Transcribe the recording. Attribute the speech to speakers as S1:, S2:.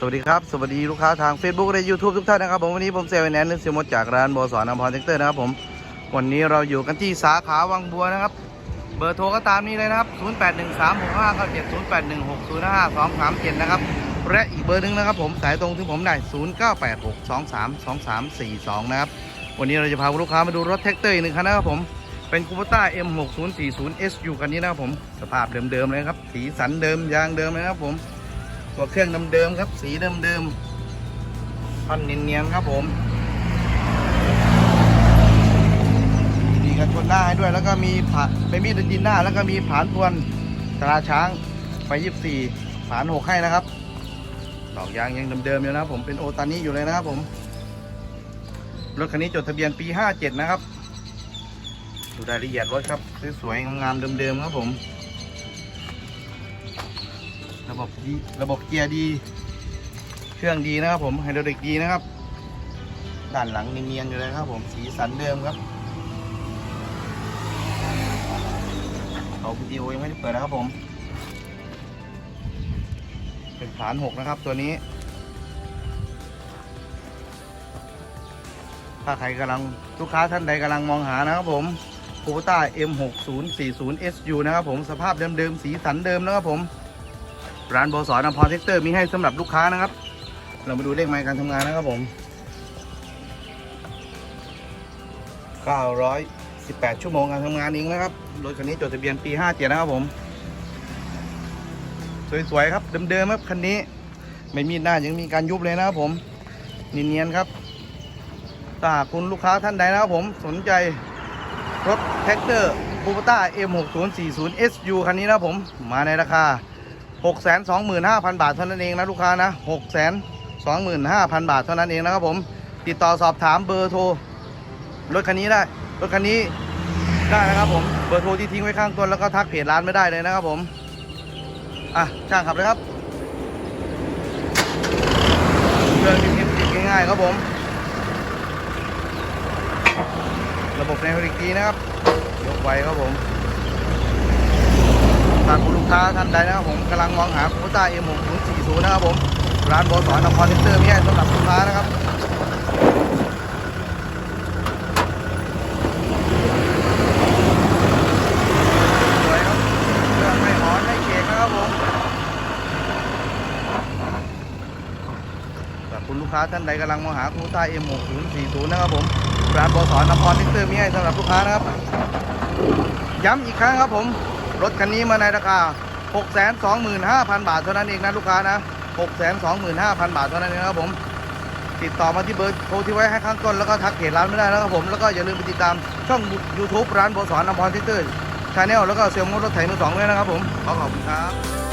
S1: สวัสดีครับ สวัสดีลูกค้าทาง Facebook และ YouTube ทุกท่านนะครับผมวันนี้ผมเซลล์แนนนึกเซลมดจากร้านบอสอนอมพรเทคเตอร์นะครับผม วันนี้เราอยู่กันที่สาขาวังบัวนะครับ เบอร์โทรก็ตามนี้เลยนะครับ 08136597 0816055237 นะครับ และอีกเบอร์หนึ่งนะครับผมสายตรงที่ผมได้ 0986232342 นะครับ วันนี้เราจะพาลูกค้ามาดูรถแท็กเตอร์อีกหนึ่งคันนะครับผมเป็นคูปต้า M6040SU คันนี้นะครับผมสภาพเดิมๆเลยครับสีสันเดิมยางเดิมเลยนะครับผม ตัวเครื่องเดิมๆครับ สีเดิมๆพันเนียนๆครับผมมีกันชนหน้าให้ด้วย แล้วก็มีผาเป็นมีดดินหน้า แล้วก็มีผานทวนตราช้างไฟยี่สี่ผานหกให้นะครับดอกยางยังเดิมๆอยู่นะครับผมเป็นโอตานิอยู่เลยนะครับผมรถคันนี้จดทะเบียนปี57นะครับ ดูรายละเอียดรถครับสวยๆงามๆเดิมๆครับผม ระบบดีระบบเกียร์ดี เครื่องดีนะครับผมไฮดรอลิกดีนะครับ ด้านหลังเนียนๆอยู่เลยครับผมสีสันเดิมครับเขาวิดีโอยังไม่ได้เปิดนะครับผม เป็นฐานหกนะครับตัวนี้ ถ้าใครกำลังลูกค้าท่านใดกำลังมองหานะครับผมโคต้า M6040SU นะครับผมสภาพเดิมๆสีสันเดิมนะครับผม ร้านบสอนพรเทคเตอร์มีให้สำหรับลูกค้านะครับ เรามาดูเลขไมล์การทำงานนะครับผม918 ชั่วโมงการทำงานเองนะครับรถคันนี้จดทะเบียนปี 57 นะครับผม สวยๆครับเดิมๆครับคันนี้ไม่มีหน้ายังมีการยุบเลยนะครับผมเนียนๆครับถ้ากคุณลูกค้าท่านใดนะครับผมสนใจรถแท็กเตอร์คูปต้า M6040SU คันนี้นะครับผม มาในราคา 625,000 บาทเท่านั้นเองนะลูกค้านะ625,000 บาทเท่านั้นเองนะครับผม ติดต่อสอบถามเบอร์โทรรถคันนี้ได้ รถคันนี้ได้นะครับผม เบอร์โทรที่ทิ้งไว้ข้างต้นแล้วก็ทักเพจร้านไม่ได้เลยนะครับผม อะช่างขับเลยครับเครื่องนิ่มๆติดง่ายๆครับผม ระบบในบริกีนะครับ ยกไวครับผม ถ้าคุณลูกค้าท่านใดนะครับผมกำลังมองหาคูต้า M6040 นะครับผมร้านบอสอนนครเทนเตอร์มีให้สำหรับลูกค้านะครับสวยครับไม่ร้อนไม่เค็มนะครับผมคุณลูกค้าท่านใดกำลังมองหาคูต้า M6040 นะครับผม ร้านบอสอนนครเทนเตอร์มีให้สำหรับลูกค้านะครับ ย้ำอีกครั้งครับผม รถคันนี้มาในราคา 625,000 บาทเท่านั้นเองนะลูกค้านะ 625,000 บาทเท่านั้นเองครับผม ติดต่อมาที่เบอร์โทรที่ไว้ให้ข้างต้นแล้วก็ทักเพจร้านไม่ได้นะครับผม แล้วก็อย่าลืมไปติดตามช่อง YouTube ร้านโบสอนอมพรทิเตอร์ชาแนลแล้วก็เซลล์มอรถไถมือสองด้วยนะครับผม ขอขอบคุณครับ